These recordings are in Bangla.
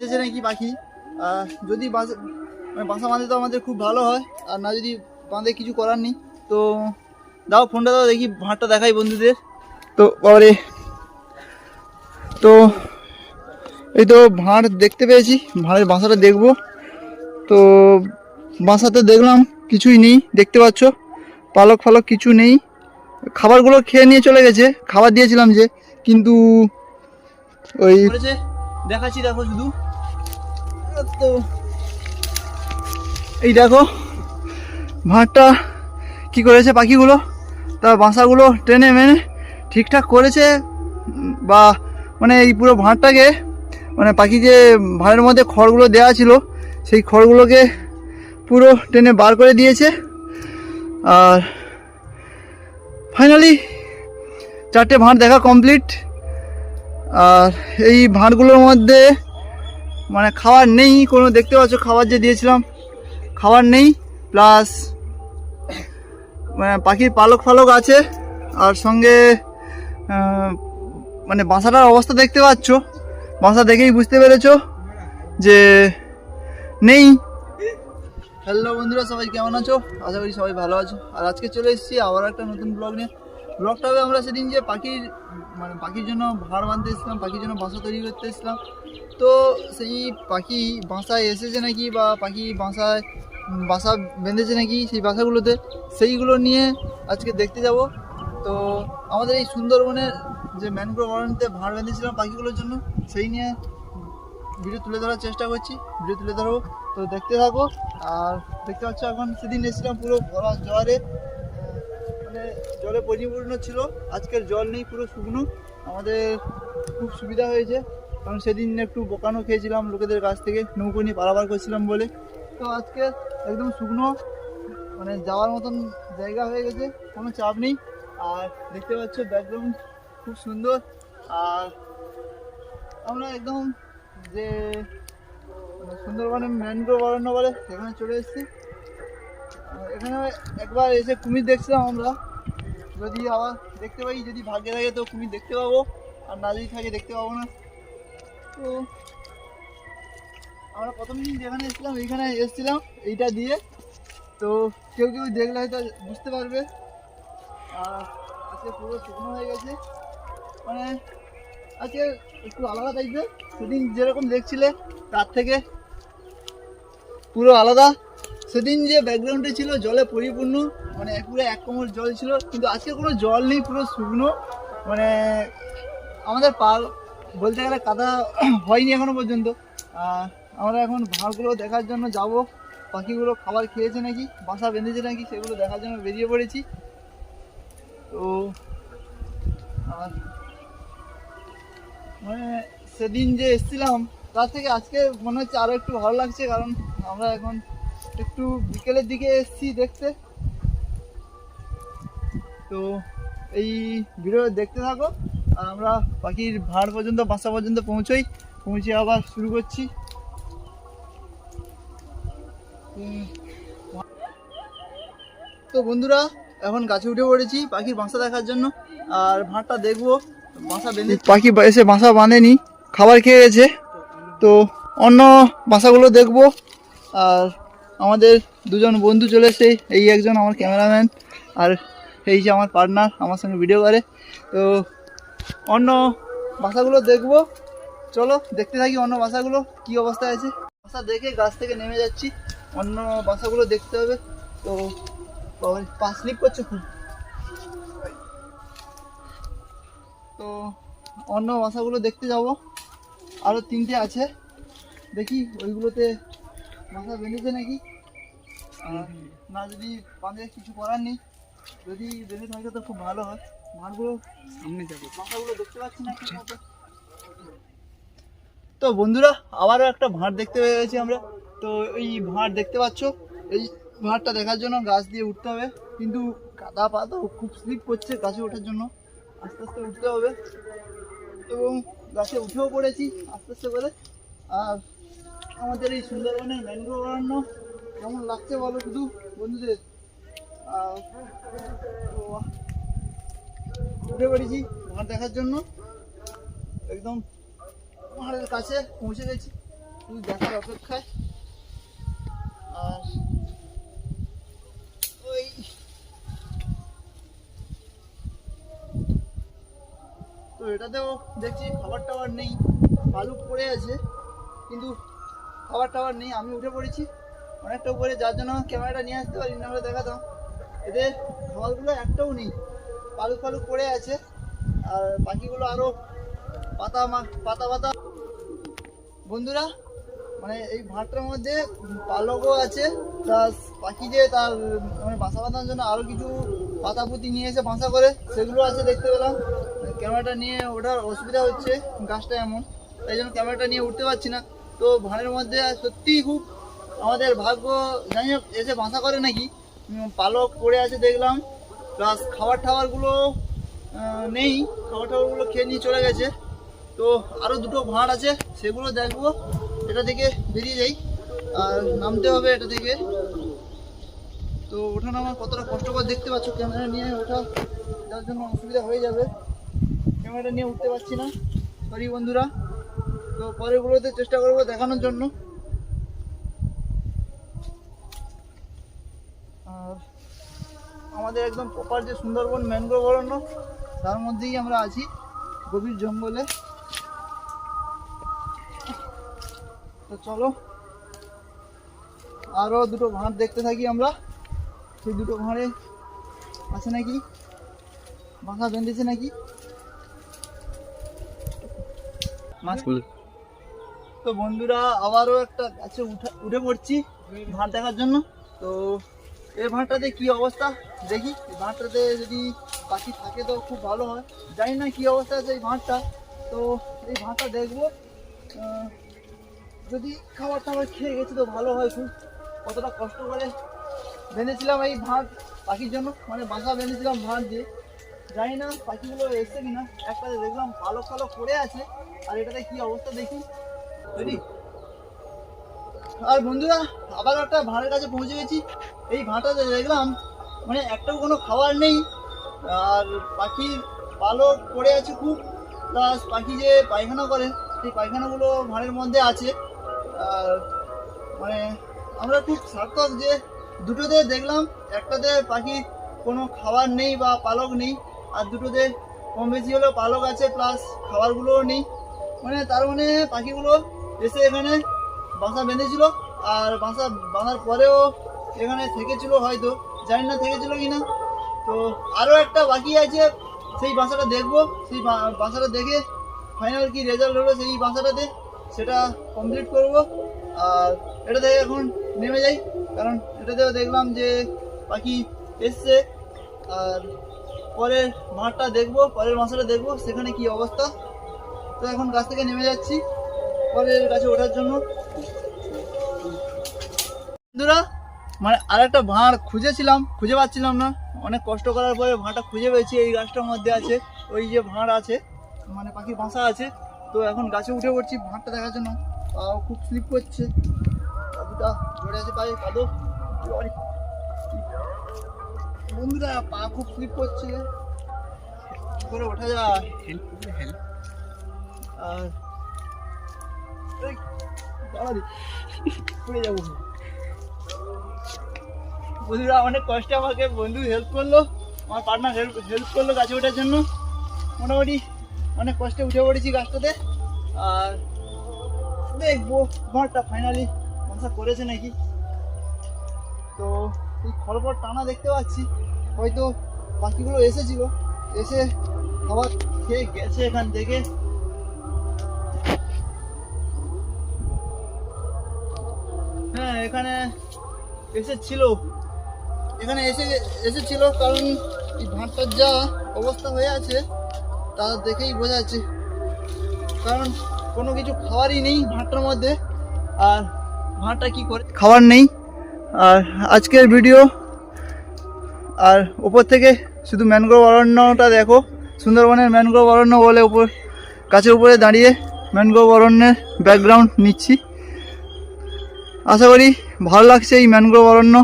এসেছে নাকি পাখি। যদি বাসা মানে বাসা বাঁধে তো আমাদের খুব ভালো হয়, আর না যদি বাঁধে কিছু করার নেই। তো দাও ফোনটা দাও, দেখি ভাঁড়টা দেখাই বন্ধুদের। তো পরে তো এই তো ভাঁড় দেখতে পেয়েছি, ভাঁড়ের বাসাটা দেখব। তো বাসাতে দেখলাম, কিছুই নেই, দেখতে পাচ্ছ। পালক ফালক কিছু নেই। খাবারগুলো খেয়ে নিয়ে চলে গেছে, খাবার দিয়েছিলাম যে, কিন্তু ওই দেখাচ্ছি, দেখো শুধু। এই দেখো, ভাঁড়টা কি করেছে পাখিগুলো? তার বাসাগুলো টেনে মেনে ঠিকঠাক করেছে, বা মানে এই পুরো ভাঁড়টাকে মানে পাখি যে ভাঁড়ের মধ্যে খড়গুলো দেওয়া ছিল, সেই খড়গুলোকে পুরো টেনে বার করে দিয়েছে। আর ফাইনালি চারটে ভাঁড় দেখা কমপ্লিট আর এই ভাঁড়গুলোর মধ্যে মানে খাবার নেই, কোনো দেখতে পাচ্ছ, খাবার যে দিয়েছিলাম, খাবার নেই প্লাস মানে পাখির পালক ফালক আছে, আর সঙ্গে মানে বাসাটার অবস্থা দেখতে পাচ্ছ, বাসা দেখেই বুঝতে পেরেছ যে নেই। হ্যালো বন্ধুরা, সবাই কেমন আছো? আশা করি সবাই ভালো আছো। আর আজকে চলে এসেছি আবার একটা নতুন ব্লগ নিয়ে। ব্লগটা আমরা সেদিন যে পাখির মানে পাখির জন্য ভাড় বাঁধতে এসেছিলাম পাখির জন্য বাসা তৈরি করতে এসেছিলাম। তো সেই পাখি বাসায় এসেছে নাকি বা পাখি বাসায় বাসা বেঁধেছে নাকি সেই বাসাগুলোতে সেইগুলো নিয়ে আজকে দেখতে যাব। তো আমাদের এই সুন্দরবনের যে ম্যানগ্রোভ অরণ্যতে ভাড় বেঁধেছিলাম পাখিগুলোর জন্য সেই নিয়ে ভিডিও তুলে ধরার চেষ্টা করছি ভিডিও তুলে ধরবো তো দেখতে থাকো আর দেখতে পাচ্ছ এখন সেদিন এসেছিলাম পুরো ভরা আহ, মানে জলে পরিপূর্ণ ছিল। আজকের জল নেই, পুরো শুকনো। আমাদের খুব সুবিধা হয়েছে। কারণ সেদিন একটু বোকানো খেয়েছিলাম লোকেদের কাছ থেকে, নৌকো নিয়ে পারাবার করছিলাম বলে। তো আজকে একদম শুকনো মানে যাওয়ার মতন জায়গা হয়ে গেছে, কোনো চাপ নেই। আর দেখতে পাচ্ছ ব্যাকগ্রাউন্ড খুব সুন্দর। আর আমরা একদম যে সুন্দরবনের ম্যানগ্রোভ অরণ্য বলে, সেখানে চলে এসেছি। এখানে একবার এসে কুমির দেখছিলাম আমরা। যদি আবার দেখতে পাই, যদি ভাগ্যে থাকে, তো কুমির দেখতে পাবো। আর না যদি থাকে, দেখতে পাবো না। তো আমরা প্রথম দিন যেখানে এসেছিলাম, এইখানে এসেছিলাম, এইটা দিয়ে। তো কেউ কেউ দেখলে হয়তো বুঝতে পারবে। আর আজকে পুরো শুকনো হয়ে গেছে। মানে আজকে একটু আলাদা টাইপের সেদিন যেরকম দেখছিলে, তার থেকে পুরো আলাদা। সেদিন যে ব্যাকগ্রাউন্ডে ছিল, জলে পরিপূর্ণ মানে পুরো এক কোমর জল ছিল, কিন্তু আজকে কোনো জল নেই, পুরো শুকনো। মানে আমাদের পাল বলতে গেলে কাদা হয়নি এখনও পর্যন্ত। আমরা এখন ভাড়গুলো দেখার জন্য যাব। পাখিগুলো খাবার খেয়েছে নাকি? বাসা বেঁধেছে নাকি? সেগুলো দেখার জন্য বেরিয়ে পড়েছি। তো, আর মানে সেদিন যে এসেছিলাম, তার থেকে আজকে মনে হচ্ছে আরও একটু ভালো লাগছে, কারণ আমরা এখন একটু বিকেলের দিকে এসেছি দেখতে। তো এই ভিডিও দেখতে থাকো, আর আমরা পাখির ভাড় পর্যন্ত, বাসা পর্যন্ত পৌঁছোই। পৌঁছে আবার শুরু করছি। তো বন্ধুরা, এখন গাছে উঠে পড়েছি পাখির বাসা দেখার জন্য, আর ভাঁড়টা দেখব। বাসা বেঁধে পাখি এসে বাসা বাঁধেনি, খাবার খেয়ে গেছে। তো অন্য বাসাগুলো দেখব, আর আমাদের দুজন বন্ধু চলে এসে এই একজন আমার ক্যামেরাম্যান আর এই যে আমার পার্টনার আমার সঙ্গে ভিডিও করে। তো অন্য বাসাগুলো দেখব। চলো দেখতে থাকি অন্য বাসাগুলো কি অবস্থায় আছে। বাসা দেখে গাছ থেকে নেমে যাচ্ছি। অন্য বাসাগুলো দেখতে হবে। তো পা স্লিপ করছে খুব। তো অন্য বাসাগুলো দেখতে যাব। আরও তিনটে আছে। দেখি ওইগুলোতে বাসা বেঁধেছে নাকি? আর না যদি বাঁধে কিছু করার নেই। যদি বেঁধে থাকে তো খুব ভালো হয়। মাঠগুলো সামনে যাবে। বাসাগুলো দেখতে পাচ্ছি না তো বন্ধুরা আবারও একটা ভাঁড় দেখতে পেয়ে গেছি আমরা। তো এই ভাঁড় দেখতে পাচ্ছ? এই ভাঁড়টা দেখার জন্য গাছ দিয়ে উঠতে হবে। কিন্তু কাদা পাতা খুব স্লিপ করছে গাছে ওঠার জন্য। আস্তে আস্তে উঠতে হবে। এবং গাছে উঠেও পড়েছি আস্তে আস্তে করে। আর আমাদের এই সুন্দরবনের ম্যানগ্রোভ অরণ্য কেমন লাগছে বলো শুধু বন্ধুদের? উঠে পড়েছি ভাঁড় দেখার জন্য। একদম পাহাড়ের কাছে পৌঁছে গেছি, শুধু দেখার অপেক্ষায়। আর ওই তো এটাতেও দেখছি খাবার টাবার নেই বালু পড়ে আছে, কিন্তু খাবার টাবার নেই, আমি উঠে পড়েছি। অনেকটা উপরে, যার জন্য ক্যামেরাটা নিয়ে আসতে পারি না হলে দেখাতাম এদের খাবারগুলো একটাও নেই। পালুক পালুক পড়ে আছে, আর বাকিগুলো আরও পাতা মা- পাতা পাতা। বন্ধুরা মানে এই ভাতটার মধ্যে পালকও আছে প্লাস পাখি যে তার মানে বাসা বাঁধানোর জন্য আরও কিছু পাতা পুঁতি নিয়ে এসে বাসা করে, সেগুলো আছে দেখতে পেলাম। ক্যামেরাটা নিয়ে ওঠার অসুবিধা হচ্ছে, গাছটা এমন, তাই জন্য ক্যামেরাটা নিয়ে উঠতে পারছি না। তো ভাঁড়ের মধ্যে সত্যিই খুব আমাদের ভাগ্য জানি এসে বাসা করে নাকি। পালক পড়ে আছে দেখলাম। প্লাস খাবার টাবারগুলো নেই। খাবার টাবারগুলো খেয়ে নিয়ে চলে গেছে। তো আরও দুটো ভাঁড় আছে, সেগুলো দেখব। এটা থেকে বেরিয়ে যাই। আর নামতে হবে এটা থেকে। তো ওঠা নামা কতটা কষ্টকর দেখতে পাচ্ছ? ক্যামেরা নিয়ে ওঠা, যার জন্য অসুবিধা হয়ে যাবে। ক্যামেরাটা নিয়ে উঠতে পারছি না। সরি বন্ধুরা। তো পরেরগুলোতে চেষ্টা করব দেখানোর জন্য। আর আমাদের একদম প্রপার যে সুন্দরবন ম্যানগ্রোভ অরণ্য, তার মধ্যেই আমরা আছি, গভীর জঙ্গলে। তো চলো, আরও দুটো ভাঁড় দেখতে থাকি আমরা। সেই দুটো ভাঁড়ে আছে নাকি? বাসা বেঁধেছে নাকি? মাছ তো বন্ধুরা, আবারও একটা গাছে উঠে উঠে পড়ছি ভাঁড় দেখার জন্য। তো এই ভাঁড়টাতে কি অবস্থা? দেখি। ভাঁড়টাতে যদি পাখি থাকে তো খুব ভালো হয়। জানি না কি অবস্থা আছে এই ভাঁড়টা। তো এই ভাঁড়টা দেখব। যদি খাবার টাবার খেয়ে গেছে তো ভালো হয় খুব। কতটা কষ্ট করে বেঁধেছিলাম এই ভাঁড় পাখির জন্য। মানে বাসা বেঁধেছিলাম ভাঁড় দিয়ে। জানি না পাখিগুলো এসছে কিনা। একটাতে দেখলাম কালো কালো পড়ে আছে। আর এটাতে কি অবস্থা দেখি। আর বন্ধুরা, আবার একটা ভাঁড়ের কাছে পৌঁছে গেছি। এই ভাঁটাতে দেখলাম মানে একটাও কোনো খাবার নেই। আর পাখির পালক পড়ে আছে খুব। প্লাস পাখি যে পায়খানা করে, সেই পায়খানাগুলো ভাঁড়ের মধ্যে আছে। আর মানে আমরা খুব সার্থক যে দুটোতে দেখলাম, একটাতে পাখি কোনো খাবার নেই বা পালক নেই, আর দুটোতে কম বেশি হলেও পালক আছে, প্লাস খাবারগুলোও নেই। মানে তার মানে পাখিগুলো এসে এখানে বাসা বেঁধেছিল, আর বাসা বাঁধার পরেও এখানে থেকেছিল হয়তো, জানি না থেকেছিল কি না তো আরও একটা বাকি আছে, সেই বাসাটা দেখব। সেই বাসাটা দেখে ফাইনাল কি রেজাল্ট হলো সেই বাসাটাতে, সেটা কমপ্লিট করব। আর এটা থেকে এখন নেমে যাই, কারণ এটাতেও দেখলাম যে পাখি এসছে। আর পরের মাঠটা দেখব, পরের মাসাটা দেখব, সেখানে কি অবস্থা। তো এখন গাছ থেকে নেমে যাচ্ছি। পরের গাছে ওঠার জন্য। বন্ধুরা মানে আরেকটা ভাঁড় খুঁজেছিলাম খুঁজে পাচ্ছিলাম না। অনেক কষ্ট করার পরে ভাঁড়টা খুঁজে পেয়েছি এই গাছটার মধ্যে আছে ওই যে ভাঁড় আছে মানে পাখির বাসা আছে। তো এখন গাছে উঠে পড়ছি ভাঁড়টা দেখার জন্য। পাও খুব স্লিপ করছে। পাখিটা জড়ে আছে পায়ে কাদো বন্ধুরা পা খুব স্লিপ করছে। করে ওঠা যায়? আর পড়ে যাব বন্ধুরা, অনেক কষ্টে আমাকে বন্ধু হেল্প করল, আমার পার্টনার হেল্প হেল্প করল গাছে ওঠার জন্য। মোটামুটি অনেক কষ্টে উঠে পড়েছি গাছটাতে। আর দেখব, ঘরটা ফাইনালি বাসা করেছে নাকি। তো এই খড়পড় টানা দেখতে পাচ্ছি। হয়তো পাখিগুলো এসেছিল। এসে খাবার খেয়ে গেছে এখান থেকে। এখানে এসেছিল। এখানে এসে এসেছিল কারণ এই ভাঁটটার যা অবস্থা হয়ে আছে, তা দেখেই বোঝা যাচ্ছে। কারণ কোনো কিছু খাবারই নেই ভাঁটটার মধ্যে। আর ভাঁটটা কি করে? খাবার নেই। আর আজকের ভিডিও, আর উপর থেকে শুধু ম্যানগ্রোভ অরণ্যটা দেখো। সুন্দরবনের ম্যানগ্রোভ অরণ্য বলে উপর গাছের উপরে দাঁড়িয়ে ম্যানগ্রোভ অরণ্যের ব্যাকগ্রাউন্ড নিচ্ছি। আশা করি ভালো লাগছে এই ম্যানগ্রোভ অরণ্য।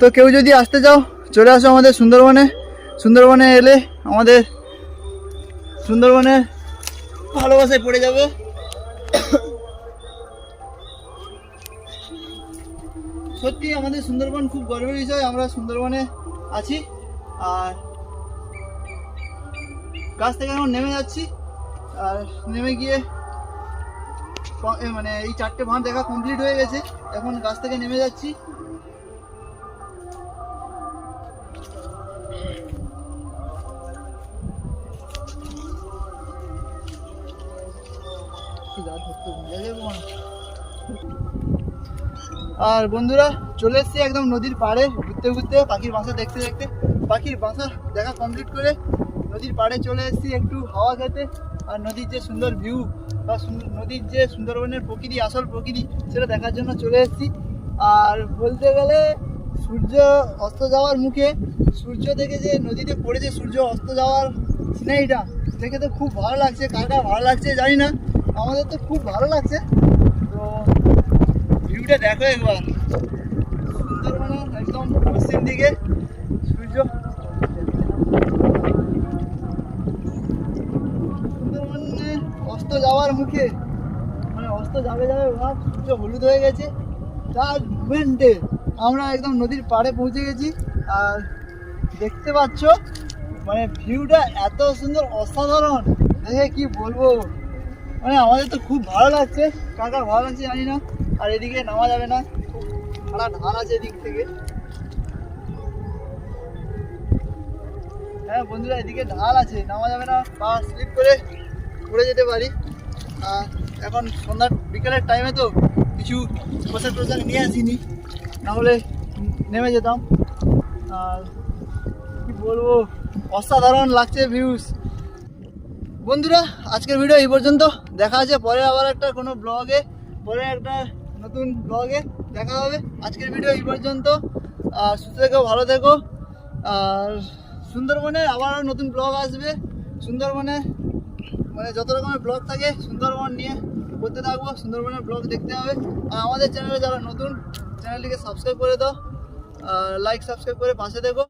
তো কেউ যদি আসতে চাও, চলে আসো আমাদের সুন্দরবনে। সুন্দরবনে এলে আমাদের সুন্দরবনে ভালোবাসায় পড়ে যাবে। সত্যি আমাদের সুন্দরবন খুব গর্বের বিষয়, আমরা সুন্দরবনে আছি। আর গাছ থেকে এখন নেমে যাচ্ছি। আর নেমে গিয়ে মানে এই চারটে ভাঁড় দেখা কমপ্লিট হয়ে গেছে। এখন গাছ থেকে নেমে যাচ্ছি। আর বন্ধুরা, চলে এসেছি একদম নদীর পাড়ে, ঘুরতে ঘুরতে, পাখির বাসা দেখতে দেখতে। পাখির বাসা দেখা কমপ্লিট করে নদীর পাড়ে চলে এসেছি একটু হাওয়া খেতে। আর নদীর যে সুন্দর ভিউ বা নদীর যে সুন্দরবনের প্রকৃতি, আসল প্রকৃতি, সেটা দেখার জন্য চলে এসেছি। আর বলতে গেলে সূর্য অস্ত যাওয়ার মুখে, সূর্য থেকে যে নদীতে পড়েছে সূর্য অস্ত যাওয়ার সিনারিটা দেখে তো খুব ভালো লাগছে। কার কার ভালো লাগছে জানি না। আমাদের তো খুব ভালো লাগছে। তো ভিউটা দেখো একবার। সুন্দরবনের একদম পশ্চিম দিকে সূর্য সুন্দরবনে অস্ত যাওয়ার মুখে। মানে অস্ত যাবে যাবে ভাব সূর্য হলুদ হয়ে গেছে। তার মুভমেন্টে আমরা একদম নদীর পাড়ে পৌঁছে গেছি। আর দেখতে পাচ্ছ মানে ভিউটা এত সুন্দর, অসাধারণ। দেখে কি বলব? মানে আমাদের তো খুব ভালো লাগছে। কার কার ভালো লাগছে জানি না। আর এদিকে নামা যাবে না। খাড়া ঢাল আছে এদিক থেকে। হ্যাঁ বন্ধুরা, এদিকে ঢাল আছে। নামা যাবে না। পা স্লিপ করে পড়ে যেতে পারি। এখন সন্ধ্যার বিকেলের টাইমে তো কিছু পোশাক টোশাক নিয়ে আসিনি। নাহলে নেমে যেতাম। আর কি বলব? অসাধারণ লাগছে ভিউজ বন্ধুরা, আজকের ভিডিও এই পর্যন্ত। দেখা আছে পরে আবার একটা কোনো ব্লগে পরে একটা নতুন ব্লগে দেখা হবে আজকের ভিডিও এই পর্যন্ত। আর সুস্থ থেকো, ভালো থেকো। আর সুন্দরবনে আবার নতুন ব্লগ আসবে। সুন্দরবনে মানে যত রকমের ব্লগ থাকে সুন্দরবন নিয়ে করতে থাকব, সুন্দরবনের ব্লগ দেখতে হবে। আর আমাদের চ্যানেলে যারা নতুন চ্যানেলটিকে সাবস্ক্রাইব করে দাও লাইক সাবস্ক্রাইব করে পাশে দেখো